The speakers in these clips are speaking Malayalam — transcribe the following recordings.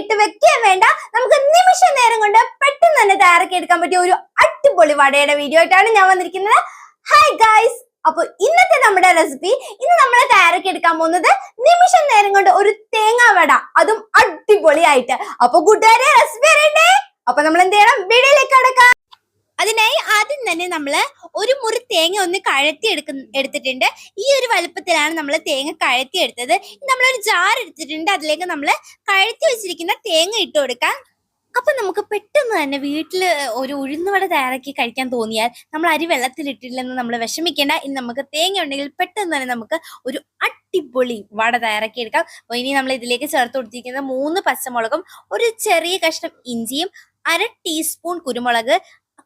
ഇട്ട് വെക്കാൻ വേണ്ട. നമുക്ക് നിമിഷ നേരം കൊണ്ട് പെട്ടെന്ന് തന്നെ തയ്യാറാക്കി എടുക്കാൻ പറ്റിയ ഒരു അടിപൊളി വടയുടെ വീഡിയോ ആയിട്ടാണ് ഞാൻ വന്നിരിക്കുന്നത്. ഹായ് ഗായ്സ് അപ്പൊ ഇന്നത്തെ നമ്മുടെ റെസിപ്പി ഇന്ന് നമ്മൾ തയ്യാറാക്കി എടുക്കാൻ പോകുന്നത് നിമിഷം നേരം കൊണ്ട് ഒരു തേങ്ങാ വട. അതും അടിപൊളിയായിട്ട്. അപ്പൊ കൂട്ടുകാരെ റെസിപ്പി അറിയണ്ടേ? അപ്പൊ നമ്മൾ എന്ത് ചെയ്യണം? വീഡിയോയിലേക്ക് കടക്കാം. അതിനായി ആദ്യം തന്നെ നമ്മൾ ഒരു മുറി തേങ്ങ ഒന്ന് കഴത്തി എടുക്ക എടുത്തിട്ടുണ്ട്. ഈ ഒരു വലുപ്പത്തിലാണ് നമ്മൾ തേങ്ങ കഴത്തി എടുത്തത്. നമ്മളൊരു ജാർ എടുത്തിട്ടുണ്ട്. അതിലേക്ക് നമ്മൾ കഴത്തി വെച്ചിരിക്കുന്ന തേങ്ങ ഇട്ട് കൊടുക്കാം. അപ്പൊ നമുക്ക് പെട്ടെന്ന് തന്നെ വീട്ടിൽ ഒരു ഉഴുന്നുവട തയ്യാറാക്കി കഴിക്കാൻ തോന്നിയാൽ നമ്മൾ അരി വെള്ളത്തിലിട്ടില്ലെന്ന് നമ്മൾ വിഷമിക്കേണ്ട. ഇനി നമുക്ക് തേങ്ങ ഉണ്ടെങ്കിൽ പെട്ടെന്ന് തന്നെ നമുക്ക് ഒരു അടിപൊളി വട തയ്യാറാക്കി എടുക്കാം. അപ്പോൾ ഇനി നമ്മൾ ഇതിലേക്ക് ചേർത്ത് കൊടുത്തിരിക്കുന്ന മൂന്ന് പച്ചമുളകും ഒരു ചെറിയ കഷ്ണം ഇഞ്ചിയും അര ടീസ്പൂൺ കുരുമുളക്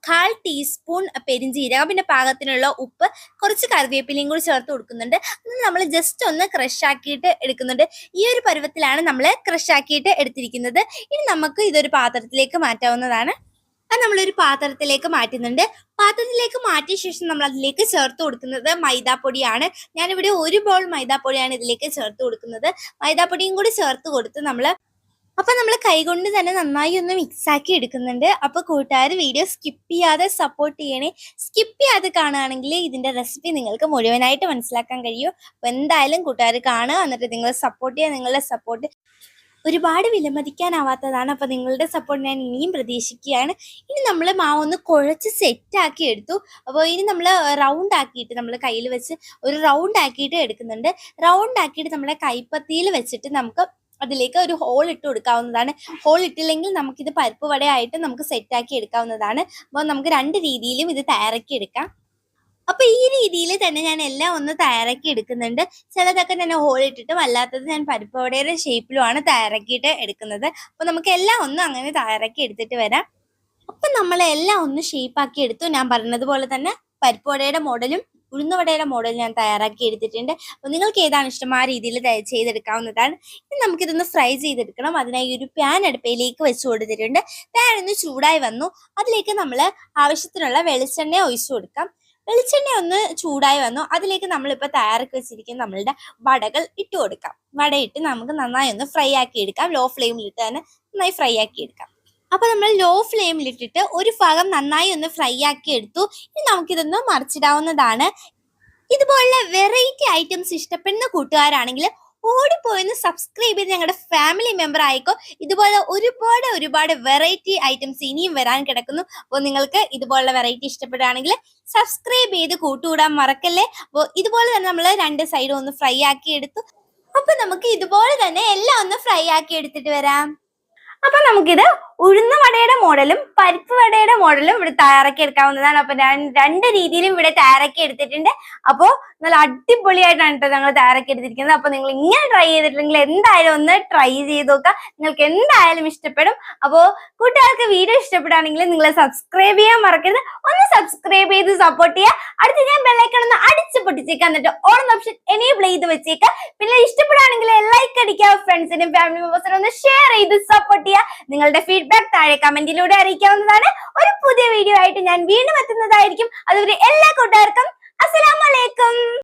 കാൽ ടീസ്പൂൺ പെരിഞ്ചീരകം പിന്നെ പാകത്തിനുള്ള ഉപ്പ് കുറച്ച് കറിവേപ്പിലയും കൂടി ചേർത്ത് കൊടുക്കുന്നുണ്ട്. നമ്മൾ ജസ്റ്റ് ഒന്ന് ക്രഷ് ആക്കിയിട്ട് എടുക്കുന്നുണ്ട്. ഈ ഒരു പരുവത്തിലാണ് നമ്മൾ ക്രഷ് ആക്കിയിട്ട് എടുത്തിരിക്കുന്നത്. ഇനി നമുക്ക് ഇതൊരു പാത്രത്തിലേക്ക് മാറ്റാവുന്നതാണ്. അത് നമ്മളൊരു പാത്രത്തിലേക്ക് മാറ്റുന്നുണ്ട്. പാത്രത്തിലേക്ക് മാറ്റിയ ശേഷം നമ്മൾ അതിലേക്ക് ചേർത്ത് കൊടുക്കുന്നത് മൈദാപ്പൊടിയാണ്. ഞാനിവിടെ ഒരു ബോൾ മൈദാപ്പൊടിയാണ് ഇതിലേക്ക് ചേർത്ത് കൊടുക്കുന്നത്. മൈദാപ്പൊടിയും കൂടി ചേർത്ത് കൊടുത്ത് നമ്മൾ അപ്പൊ നമ്മൾ കൈകൊണ്ട് തന്നെ നന്നായി ഒന്ന് മിക്സ് ആക്കി എടുക്കുന്നുണ്ട്. അപ്പൊ കൂട്ടുകാർ വീഡിയോ സ്കിപ്പ് ചെയ്യാതെ സപ്പോർട്ട് ചെയ്യണേ. സ്കിപ്പ് ചെയ്യാതെ കാണുകയാണെങ്കിൽ ഇതിന്റെ റെസിപ്പി നിങ്ങൾക്ക് മുഴുവനായിട്ട് മനസ്സിലാക്കാൻ കഴിയും. അപ്പൊ എന്തായാലും കൂട്ടുകാർ കാണുക. എന്നിട്ട് നിങ്ങൾ സപ്പോർട്ട് ചെയ്യുക. നിങ്ങളുടെ സപ്പോർട്ട് ഒരുപാട് വിലമതിക്കാനാവാത്തതാണ്. അപ്പൊ നിങ്ങളുടെ സപ്പോർട്ട് ഞാൻ ഇനിയും പ്രതീക്ഷിക്കുകയാണ്. ഇനി നമ്മൾ മാവ് ഒന്ന് കുഴച്ച് സെറ്റ് ആക്കി എടുത്തു. അപ്പോൾ ഇനി നമ്മൾ റൗണ്ട് ആക്കിയിട്ട് നമ്മൾ കയ്യിൽ വെച്ച് ഒരു റൗണ്ട് ആക്കിയിട്ട് എടുക്കുന്നുണ്ട്. റൗണ്ട് ആക്കിയിട്ട് നമ്മുടെ കൈപ്പത്തിയിൽ വെച്ചിട്ട് നമുക്ക് അതിലേക്ക് ഒരു ഹോൾ ഇട്ട് കൊടുക്കാവുന്നതാണ്. ഹോൾ ഇട്ടില്ലെങ്കിൽ നമുക്കിത് പരിപ്പ് വടയായിട്ട് നമുക്ക് സെറ്റ് ആക്കി എടുക്കാവുന്നതാണ്. അപ്പോൾ നമുക്ക് രണ്ട് രീതിയിലും ഇത് തയ്യാറാക്കി എടുക്കാം. അപ്പൊ ഈ രീതിയിൽ തന്നെ ഞാൻ എല്ലാം ഒന്ന് തയ്യാറാക്കി എടുക്കുന്നുണ്ട്. ചിലതൊക്കെ ഞാൻ ഹോൾ ഇട്ടിട്ട് അല്ലാത്തത് ഞാൻ പരിപ്പ് വടയുടെ ഷേപ്പിലുമാണ് തയ്യാറാക്കിയിട്ട് എടുക്കുന്നത്. അപ്പൊ നമുക്ക് എല്ലാം ഒന്നും അങ്ങനെ തയ്യാറാക്കി എടുത്തിട്ട് വരാം. അപ്പൊ നമ്മളെല്ലാം ഒന്ന് ഷേപ്പാക്കി എടുത്തു. ഞാൻ പറഞ്ഞതുപോലെ തന്നെ പരിപ്പ് വടയുടെ മോഡലും ഉഴുന്നുവടയുടെ മോഡൽ ഞാൻ തയ്യാറാക്കി എടുത്തിട്ടുണ്ട്. അപ്പോൾ നിങ്ങൾക്ക് ഏതാണ് ഇഷ്ടം? ആ രീതിയിൽ ചെയ്തെടുക്കാവുന്നതാണ്. ഇനി നമുക്കിതൊന്ന് ഫ്രൈ ചെയ്തെടുക്കണം. അതിനായി ഒരു പാൻ അടുപ്പയിലേക്ക് വെച്ച് കൊടുത്തിട്ടുണ്ട്. പാൻ ഒന്ന് ചൂടായി വന്നു. അതിലേക്ക് നമ്മൾ ആവശ്യത്തിനുള്ള വെളിച്ചെണ്ണ ഒഴിച്ചു കൊടുക്കാം. വെളിച്ചെണ്ണ ഒന്ന് ചൂടായി വന്നു. അതിലേക്ക് നമ്മളിപ്പോൾ തയ്യാറാക്കി വെച്ചിരിക്കുന്ന നമ്മളുടെ വടകൾ ഇട്ട് കൊടുക്കാം. വടയിട്ട് നമുക്ക് നന്നായി ഒന്ന് ഫ്രൈ ആക്കി എടുക്കാം. ലോ ഫ്ലെയിമിലിട്ട് തന്നെ നന്നായി ഫ്രൈ ആക്കി എടുക്കാം. അപ്പൊ നമ്മൾ ലോ ഫ്ലെയിമിലിട്ടിട്ട് ഒരു ഭാഗം നന്നായി ഒന്ന് ഫ്രൈ ആക്കി എടുത്തു. ഇനി നമുക്കിതൊന്ന് മറിച്ചിടാവുന്നതാണ്. ഇതുപോലുള്ള വെറൈറ്റി ഐറ്റംസ് ഇഷ്ടപ്പെടുന്ന കൂട്ടുകാരാണെങ്കിൽ ഓടിപ്പോയെന്ന് സബ്സ്ക്രൈബ് ചെയ്ത് ഞങ്ങളുടെ ഫാമിലി മെമ്പർ ആയിക്കോ. ഇതുപോലെ ഒരുപാട് ഒരുപാട് വെറൈറ്റി ഐറ്റംസ് ഇനിയും വരാൻ കിടക്കുന്നു. അപ്പോൾ നിങ്ങൾക്ക് ഇതുപോലുള്ള വെറൈറ്റി ഇഷ്ടപ്പെടുകയാണെങ്കിൽ സബ്സ്ക്രൈബ് ചെയ്ത് കൂട്ടുകൂടാൻ മറക്കല്ലേ? അപ്പോൾ ഇതുപോലെ തന്നെ നമ്മൾ രണ്ട് സൈഡും ഒന്ന് ഫ്രൈ ആക്കി എടുത്തു. അപ്പൊ നമുക്ക് ഇതുപോലെ തന്നെ എല്ലാം ഒന്ന് ഫ്രൈ ആക്കി എടുത്തിട്ട് വരാം. അപ്പൊ നമുക്കിത് ഉഴുന്ന വടയുടെ മോഡലും പരിപ്പ് വടയുടെ മോഡലും ഇവിടെ തയ്യാറാക്കി എടുക്കാവുന്നതാണ്. അപ്പൊ രണ്ട് രീതിയിലും ഇവിടെ തയ്യാറാക്കി എടുത്തിട്ടുണ്ട്. അപ്പോ നല്ല അടിപൊളിയായിട്ടാണ് കേട്ടോ ഞങ്ങൾ തയ്യാറാക്കി എടുത്തിരിക്കുന്നത്. അപ്പൊ നിങ്ങൾ ഇങ്ങനെ ട്രൈ ചെയ്തിട്ടുണ്ടെങ്കിൽ എന്തായാലും ഒന്ന് ട്രൈ ചെയ്ത് നോക്കുക. നിങ്ങൾക്ക് എന്തായാലും ഇഷ്ടപ്പെടും. അപ്പോ കൂട്ടുകാർക്ക് വീഡിയോ ഇഷ്ടപ്പെടുകയാണെങ്കിൽ നിങ്ങൾ സബ്സ്ക്രൈബ് ചെയ്യാൻ മറക്കരുത്. ഒന്ന് സബ്സ്ക്രൈബ് ചെയ്ത് സപ്പോർട്ട് ചെയ്യുക. അടുത്ത് ഞാൻ ബെല്ലൈക്കൺ ഒന്ന് അടിച്ച് പൊട്ടിച്ചേക്കാം എന്നിട്ട് ഓൺ ഓപ്ഷൻ എനേബിൾ ചെയ്ത് വെച്ചേക്കുക. പിന്നെ ഇഷ്ടപ്പെടുകയാണെങ്കിൽ ലൈക്ക് അടിക്കുക. ഫ്രണ്ട്സിനും ഫാമിലി മെമ്പേഴ്സിനും ഒന്ന് ഷെയർ ചെയ്ത് സപ്പോർട്ട് ചെയ്യുക. നിങ്ങളുടെ ഫീഡ്ബാക്ക് താഴെ കമന്റിലൂടെ അറിയിക്കാവുന്നതാണ്. ഒരു പുതിയ വീഡിയോ ആയിട്ട് ഞാൻ വീണ്ടും എത്തുന്നതായിരിക്കും. അതുവരെ എല്ലാ കൂട്ടുകാർക്കും അസ്സലാമലൈക്കും